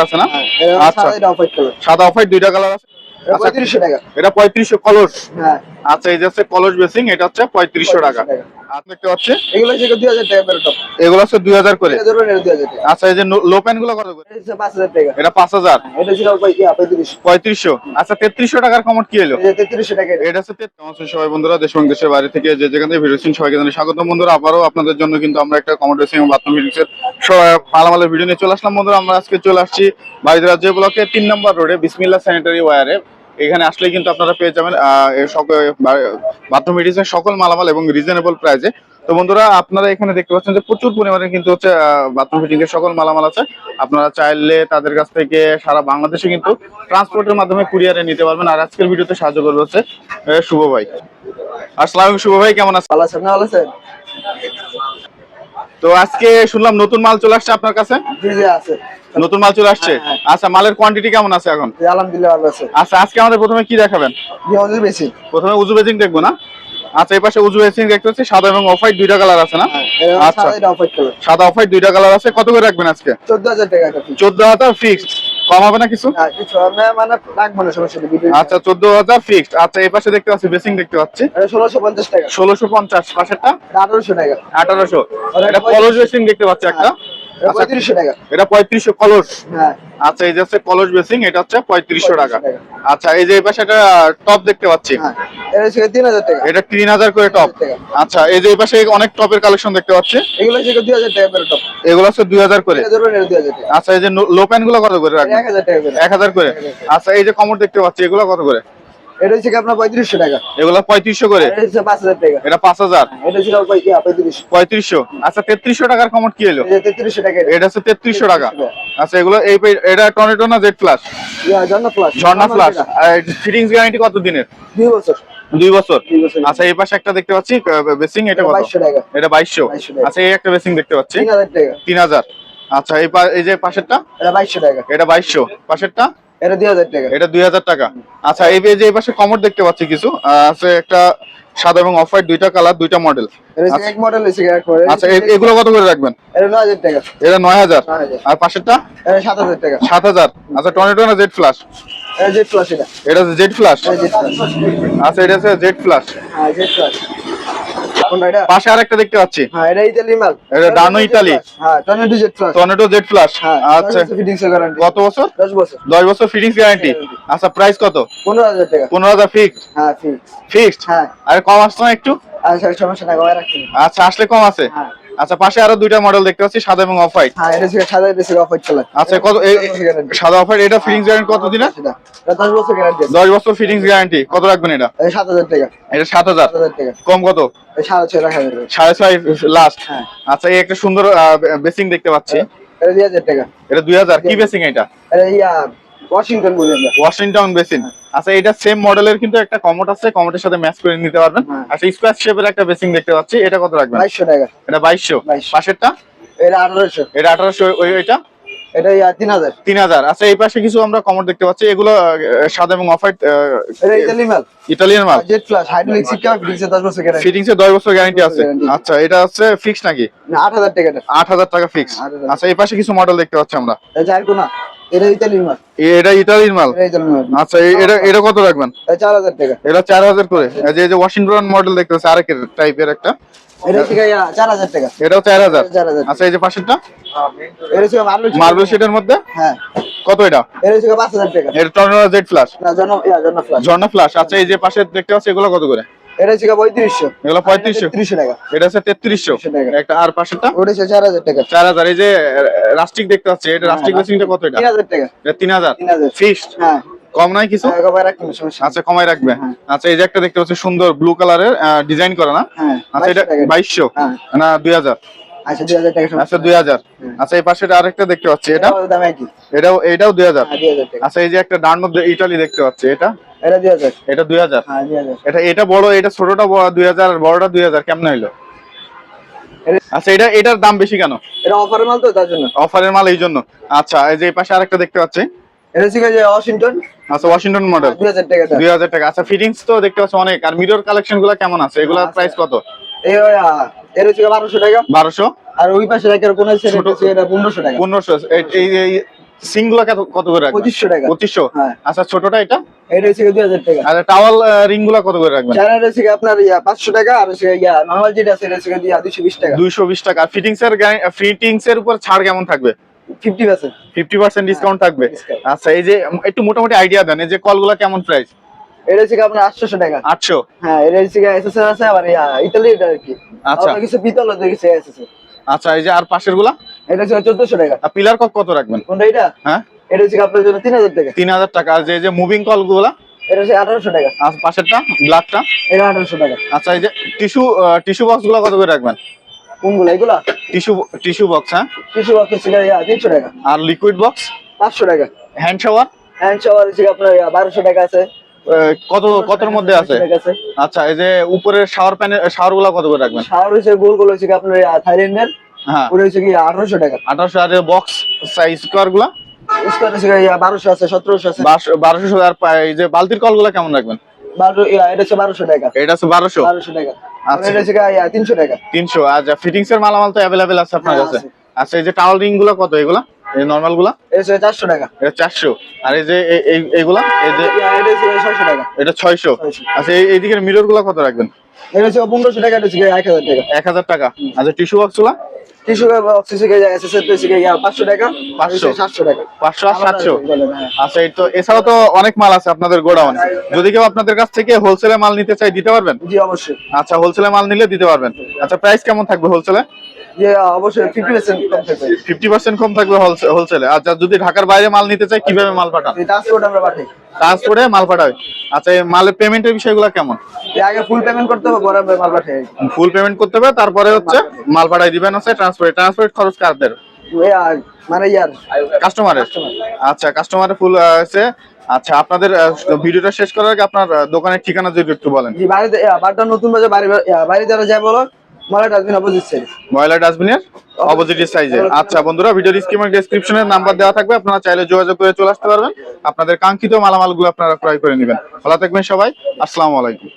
আছে না? হ্যাঁ, আচ্ছা। সাদা অফ হোয়াইট দুইটা কালার আছে? পঁয়ত্রিশশো টাকা। এটা পঁয়ত্রিশশো কলস? হ্যাঁ। আচ্ছা এই যে হচ্ছে কলস বেসিং এটা হচ্ছে পঁয়ত্রিশশো টাকা। টাকা। আপনি দেখতে পাচ্ছি এগুলো হচ্ছে দুই হাজার টাকা বেরো এগুলো হচ্ছে দুই হাজার করে। এটা ধরুন এটা দুই হাজার টাকা। আচ্ছা এই যে লো প্যান্টগুলো কত করে? পাঁচ হাজার টাকা। এটা পাঁচ হাজার। এটা ছিল পঁয়ত্রিশশো। পঁয়ত্রিশশো। আচ্ছা তেত্রিশশো টাকার কমট কি এলো? তেত্রিশশো টাকা এটা। হচ্ছে সবাই বন্ধুরা দেশ এবং দেশের বাইরে থেকে যে যেখান থেকে ভিডিও দেখছেন সবাইকে জানাই স্বাগত। বন্ধুরা আবারও আপনাদের জন্য কিন্তু আমরা একটা কমেন্ট রেসিং এবং বাথরুম ফিটিংসের মালামালের ভিডিও নিয়ে চলে আসলাম। বন্ধুরা আমরা আজকে চলে আসছি বাড়িতে রাজ্য ব্লকে তিন নম্বর রোডে বিসমিল্লা স্যানিটারি ওয়ারে এখানে আসলে কিন্তু আপনারা পেয়ে যাবেন বাথরুম ফিটিংসের সকল মালামাল এবং রিজনেবল প্রাইসে তো বন্ধুরা আপনারা এখানে দেখতে পাচ্ছেন যে প্রচুর পরিমাণে কিন্তু হচ্ছে বাথরুম ফিটিং এর সকল মালামাল আছে। আপনারা চাইলে তাদের কাছ থেকে সারা বাংলাদেশে কিন্তু ট্রান্সপোর্টের মাধ্যমে কুরিয়ারে নিতে পারবেন। আর আজকের ভিডিওতে সাহায্য করবে হচ্ছে শুভ ভাই। আসসালামু শুভ ভাই কেমন আছেন? ভালো আছেন ভালো আছেন? তো আজকে শুনলাম নতুন মাল চলে আসছে আপনার কাছে। জি জি আছে। নতুন মাল চলে আসছে? হ্যাঁ, আচ্ছা মালের কোয়ান্টিটি কেমন আছে এখন? আলহামদুলিল্লাহ ভালো আছে। আচ্ছা আজকে আমাদের প্রথমে কি দেখাবেন? প্রথমে উজু বেজিং দেখব না? আচ্ছা এই পাশে উজু বেজিং দেখতে পাচ্ছি সাদা এবং অফ হোয়াইট দুইটা কালার আছে না? হ্যাঁ, আচ্ছা। সাদা, অফ হোয়াইট দুইটা কালার আছে কত করে রাখবেন আজকে? চোদ্দ হাজার টাকা এটা fix। চোদ্দ হাজার ফিক্সড কম হবে না কিছু? হ্যাঁ, মানে আচ্ছা চোদ্দ হাজার ফিক্সড আচ্ছা এই পাশে দেখতে পাচ্ছি বেসিং দেখতে পাচ্ছি। এটা ষোলোশো পঞ্চাশ টাকা। ষোলোশো পঞ্চাশ পাশেরটা? এটা আঠারোশো টাকা। আঠারোশো। আর এটা এটা বেসিং দেখতে পাচ্ছি একটা। পঁয়ত্রিশশো টাকা। এটা পঁয়ত্রিশশো কলস? হ্যাঁ। আচ্ছা এই যে হচ্ছে কলস বেসিং এটা হচ্ছে পঁয়ত্রিশশো টাকা। আচ্ছা এই যে এই পাশে একটা টপ দেখতে পাচ্ছি। হ্যাঁ এটা তিন হাজার করে টপ আচ্ছা এই যে এই পাশে অনেক টপের কালেকশন দেখতে পাচ্ছি। এগুলো দুই হাজার টাকা বেরো টপ এগুলো হচ্ছে দুই হাজার করে। আচ্ছা এই যে লো প্যান্টগুলো কত করে রাখবেন এক হাজার করে। আচ্ছা এই যে কমর দেখতে পাচ্ছি এগুলো কত করে? এটা হচ্ছে আপনার পঁয়ত্রিশশো টাকা। এগুলো পঁয়ত্রিশশো করে? এটা পাঁচ হাজার টাকা। এটা পাঁচ হাজার? এটা ছিল পঁয়ত্রিশশো। পঁয়ত্রিশশো? আচ্ছা তেত্রিশশো টাকার কমর কি এলো? তেত্রিশশো টাকা এটা। হচ্ছে তেত্রিশশো টাকা। আচ্ছা এগুলো এই এটা টর্নেটো না জেড প্লাস ঝর্ণা প্লাস ঝর্ণা প্লাস ফিটিংস গ্যারান্টি কত দিনের? দুই বছর। দুই বছর? আচ্ছা এই পাশে একটা দেখতে পাচ্ছি বেসিং এটা কত? এটা বাইশশো। আচ্ছা এই একটা বেসিং দেখতে পাচ্ছি। তিন হাজার আচ্ছা এই এই যে পাশেরটা? এটা বাইশশো টাকা। এটা বাইশশো। পাশেরটা? এটা দুই হাজার টাকা। এটা দুই হাজার টাকা। আচ্ছা এই যে এই পাশে কমর দেখতে পাচ্ছি কিছু। আছে একটা সাদা এবং অফ হোয়াইট দুইটা কালার দুইটা মডেল। এক মডেল হচ্ছে এক মডেল। আচ্ছা এগুলো কত করে রাখবেন? এটা নয় হাজার টাকা। এটা 9000 আর পাশেরটা? এটা সাত হাজার টাকা। সাত হাজার। আচ্ছা টর্নেটো না জেড ফ্লাশ এটা জেড প্লাস এটা। এটা জেড জেড আচ্ছা এটা হচ্ছে জেড ফ্লাশ হ্যাঁ জেড প্লাস কোনটা এটা পাশে আরেকটা দেখতে পাচ্ছি। হ্যাঁ এটা ইতালি মাল। এটা ডানো ইতালি। হ্যাঁ টর্নেডো ফ্লাশ হ্যাঁ আচ্ছা। ফিটিংস গ্যারান্টি কত বছর? দশ বছর। দশ বছর ফিটিংস গ্যারান্টি আচ্ছা প্রাইস কত? পনেরো হাজার টাকা। পনেরো হাজার ফিক্সড হ্যাঁ ফিক্স ফিক্সড হ্যাঁ। আর কম আসতো না একটু? আচ্ছা সমস্যা না কমায় রাখছি। আচ্ছা আসলে কম আছে। হ্যাঁ। আচ্ছা পাশে আরও দুইটা মডেল দেখতে পাচ্ছি সাদা এবং অফ হোয়াইট হ্যাঁ এটা সাদা এটা অফ হোয়াইট কালার আচ্ছা কত। সাদা অফ হোয়াইট এটা ফিটিংস গ্যারান্টি কত সেটা এটা দশ বছর গ্যারান্টি দশ বছর ফিটিংস গ্যারান্টি কত রাখবেন এটা? এটা সাত হাজার টাকা। এটা সাত হাজার। সাত হাজার টাকা। কম কত? এই সাড়ে ছয় রাখা যাবে সাড়ে ছয় লাস্ট হ্যাঁ। আচ্ছা এই একটা সুন্দর বেসিং দেখতে পাচ্ছি। এটা দুই হাজার টাকা। এটা দুই হাজার। কি বেসিং এটা? এটা ইয়া ওয়াশিংটন বলি আমরা। ওয়াশিংটন বেসিন আচ্ছা এটা সেম মডেলের কিন্তু একটা কমোড আছে কমোডের সাথে ম্যাচ করে নিতে পারবেন। হ্যাঁ। আচ্ছা স্কোয়ার শেপের একটা বেসিং দেখতে পাচ্ছি এটা কত রাখবেন? বাইশশো টাকা। এটা 2200 পাশেরটা? এটা আঠারোশো। এটা আঠারোশো ওই এটা এটা ইয়া তিন হাজার। তিন হাজার। আচ্ছা এই পাশে কিছু আমরা কমোড দেখতে পাচ্ছি এগুলো সাদা এবং অফ হোয়াইট এটা ইতালি মাল ইটালিয়ান মাল হাইড্রোলিক সিস্টেম ফিটিংসে দশ বছর গ্যারান্টি ফিটিংস এ দশ বছর গ্যারান্টি আছে। আচ্ছা এটা হচ্ছে ফিক্স নাকি? না আট হাজার টাকা এটা। আট হাজার টাকা ফিক্স আচ্ছা এই পাশে কিছু মডেল দেখতে পাচ্ছি আমরা। এটা চার কোনা? এটা মাল। এটা মাল? মাল। আচ্ছা এটা এটা কত রাখবেন? চার হাজার টাকা। এটা চার হাজার করে। যে যে ওয়াশিংটন মডেল দেখতে পাচ্ছি টাইপের একটা। এটা চার হাজার টাকা। এটাও চার হাজার? আচ্ছা এই যে পাশেরটা? মার্বেল শিটের মধ্যে? হ্যাঁ। কত এটা? পাঁচ হাজার টাকা। ফ্লাশ ঝর্ণা ফ্লাশ আচ্ছা এই যে পাশে দেখতে পাচ্ছি এগুলো কত করে? এটা হচ্ছে পঁয়ত্রিশশো। এগুলো পঁয়ত্রিশশো। ত্রিশশো টাকা। এটা হচ্ছে তেত্রিশশো। একটা আর পাশেরটা ওটা হচ্ছে চার হাজার টাকা। চার হাজার। এই যে রাস্টিক দেখতে পাচ্ছি এটা রাস্টিক বেসিংটা কত এটা? তিন হাজার টাকা। তিন হাজার। ফিক্সড হ্যাঁ। কম নাই কিছু? একবার রাখুন সমস্যা নেই। আচ্ছা কমাই রাখবে। হ্যাঁ। আচ্ছা এই যে একটা দেখতে পাচ্ছি সুন্দর ব্লু কালারের ডিজাইন করা না? হ্যাঁ আচ্ছা এটা 2200 বাইশশো? হ্যাঁ। না দুই হাজার। আচ্ছা দুই হাজার আচ্ছা হাজার। আচ্ছা এই পাশে আরেকটা দেখতে পাচ্ছি এটা? এটাও এটাও দুই হাজার। হ্যাঁ আচ্ছা এই যে একটা ডান মধ্যে ইটালি দেখতে পাচ্ছি এটা? এটা দুই হাজার। এটা দুই হাজার? হ্যাঁ দুই হাজার। এটা এটা বড় এটা ছোটটা দুই হাজার বড়টা দুই হাজার কেমন হইল? আচ্ছা এটা এটার দাম বেশি কেন? এটা অফারের মাল তো তার জন্য। অফারের মাল এই জন্য। আচ্ছা এই যে পাশে আরেকটা দেখতে পাচ্ছি। এটা হচ্ছে যে ওয়াশিংটন আচ্ছা ওয়াশিংটন মডেল দুই হাজার টাকা দাম। দুই হাজার টাকা। আচ্ছা ফিটিংস তো দেখতে পাচ্ছি অনেক। আর মিরর কালেকশনগুলো কেমন আছে? এগুলোর আচ্ছা। প্রাইস কত? এই এর হচ্ছে টাকা। আর ওই পাশে রাখার কোন ছোট- এটা পনেরোশো টাকা। পনেরোশো। এই এই- এই সিংগুলো কত করে রাখবেন? টাকা। হ্যাঁ। আচ্ছা ছোটটা এটা? এটা হচ্ছে দুই হাজার টাকা। আর টাওয়াল রিংগুলা কত করে রাখবেন? চায়না আপনার ইয়া টাকা আর ইয়া নর্মাল যেটা আছে টাকা। ফিটিংস এর ফিটিংস এর উপর ছাড় কেমন থাকবে? ডিসকাউন্ট থাকবে। আচ্ছা এই যে একটু মোটামুটি আইডিয়া দেন এই যে কলগুলা কেমন প্রাইস এটা হচ্ছে আপনার আটশোশো টাকা। আটশো? হ্যাঁ এটা হচ্ছে গিয়ে আছে আবার ইতালি এটা আর কি। আচ্ছা। কিছু পিতল আচ্ছা এই যে আর পাশেরগুলা এটা হচ্ছে টাকা। আর পিলার কত কত রাখবেন? কোনটা এটা? হ্যাঁ? এটা হচ্ছে আপনার জন্য তিন হাজার টাকা? তিন হাজার টাকা। আর যে এই যে মুভিং কলগুলা? এটা হচ্ছে আঠারোশো টাকা। আর পাশেরটা ব্ল্যাকটা এটা আঠারোশো টাকা। আচ্ছা এই যে টিস্যু টিস্যু বক্সগুলা কত করে রাখবেন? কোনগুলো এগুলা? টিস্যু টিস্যু বক্স হ্যাঁ? টিস্যু বক্স হচ্ছে তিনশো টাকা। আর লিকুইড বক্স পাঁচশো টাকা। হ্যান্ড শাওয়ার হ্যান্ড শাওয়ার হচ্ছে আপনার বারোশো টাকা আছে। কত কতর মধ্যে আছে? 1200 টাকা আছে। আচ্ছা এই যে উপরের শাওয়ার প্যানেল শাওয়ারগুলা কত করে রাখবেন? শাওয়ার হচ্ছে গোল গোল হচ্ছে আপনার থাইল্যান্ডের হ্যাঁ। ওটা হচ্ছে কি আঠারোশো টাকা। আঠারোশো আর বক্স সাইজ স্কোয়ারগুলা? বারোশো আছে সতেরোশো আছে। বারোশো আর এই যে বালতির কলগুলা কেমন রাখবেন? এটা হচ্ছে বারোশো টাকা। এটা হচ্ছে বারোশো? বারোশো টাকা। আচ্ছা। এটা হচ্ছে তিনশো টাকা। তিনশো। আর ফিটিংস এর মালামাল তো অ্যাভেলেবেল আছে আপনার হ্যাঁ, কাছে? আচ্ছা এই যে টাওয়াল রিংগুলা কত এগুলা? এই নর্মালগুলা? চারশো টাকা। এটা চারশো। আর এই যে এই- এই- এইগুলা এই যে এটা ছয়শো টাকা। এটা ছয়শো। আচ্ছা এই এইদিকের মিররগুলা কত রাখবেন? এটা হচ্ছে পনেরোশো টাকা এটা হচ্ছে এক হাজার টাকা। এক হাজার টাকা। আচ্ছা টিস্যু বক্সগুলা? টিস্যু বক্স শিখে যায় এসএসএর তো শিখে ইয়া, পাঁচশো টাকা 500 সাতশো টাকা। পাঁচশো আর আলাদা সাতশো? আছে, বলেন, হ্যাঁ। আচ্ছা এই তো এছাড়াও তো অনেক মাল আছে আপনাদের গোডাউন। যদি কেউ আপনাদের কাছ থেকে হোলসেলে মাল নিতে চাই দিতে পারবেন? জি অবশ্যই। আচ্ছা হোলসেলে মাল নিলে দিতে পারবেন। আচ্ছা প্রাইস কেমন থাকবে হোলসেলে যে অবশ্যই ফিফটি পার্সেন্ট কম থাকবে। ফিফটি পার্সেন্ট কম থাকবে হোলসেলে আচ্ছা যদি ঢাকার বাইরে মাল নিতে চাই কীভাবে মাল পাঠান ট্রান্সপোর্ট আমরা পাঠাই। ট্রান্সপোর্টে মাল পাঠাবে। আচ্ছা এই মালের পেমেন্টের বিষয়গুলো কেমন? যে আগে ফুল পেমেন্ট করতে হবে পরে মাল পাঠাই। ফুল পেমেন্ট করতে হবে তারপরে হচ্ছে মাল পাঠাই দিবেন হচ্ছে ট্রান্সপোর্ট ট্রান্সপোর্ট খরচ কারদের মানে ইয়ার। কাস্টমারের আচ্ছা কাস্টমারের ফুল আছে। আচ্ছা আপনাদের ভিডিওটা শেষ করার আগে আপনার দোকানের ঠিকানা যদি একটু বলেন। জি বাড়িতে বাড়িটা নতুন বাজার বাড়ি বাড়ি যারা যায় বলো ডাস্টবিন ময়লা সাইজে আচ্ছা বন্ধুরা ভিডিও নাম্বার দেওয়া থাকবে, আপনারা চাইলে যোগাযোগ করে চলে আসতে পারবেন। আপনাদের কাঙ্ক্ষিত মালামাল মালামালগুলো আপনারা ক্রয় করে নেবেন। ভালো থাকবেন সবাই, আসসালামু আলাইকুম।